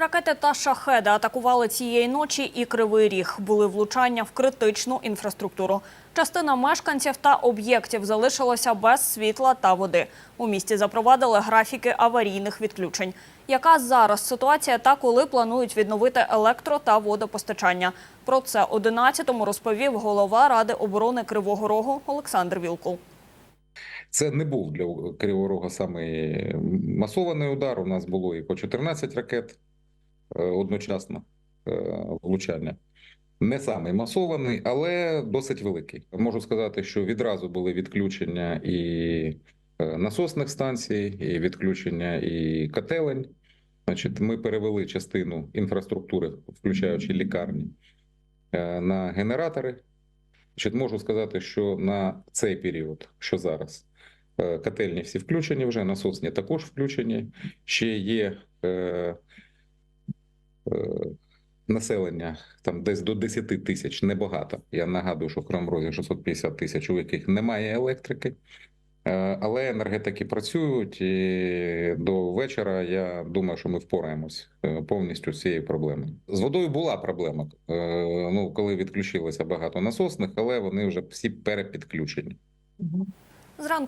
Ракети та шахеди атакували цієї ночі і Кривий Ріг. Були влучання в критичну інфраструктуру. Частина мешканців та об'єктів залишилася без світла та води. У місті запровадили графіки аварійних відключень. Яка зараз ситуація та коли планують відновити електро та водопостачання? Про це 11-му розповів голова Ради оборони Кривого Рогу Олександр Вілкул. Це не був для Кривого Рога самий масований удар. У нас було і по 14 ракет одночасно е, влучання. Не самий масований, але досить великий. Можу сказати, що відразу були відключення і е, насосних станцій, і відключення і котелень. Значить, ми перевели частину інфраструктури, включаючи лікарні, е, на генератори. Значить, можу сказати, що на цей період, що зараз, е, котельні всі включені вже, насосні також включені. Ще є е, е, населення там десь до 10 тисяч, небагато. Я нагадую, що в Кривому 650 тисяч, у яких немає електрики. Е, Але енергетики працюють, і до вечора я думаю, що ми впораємось е, повністю з цією проблемою. З водою була проблема. е, Ну, коли відключилося багато насосних, але вони вже всі перепідключені. Зранку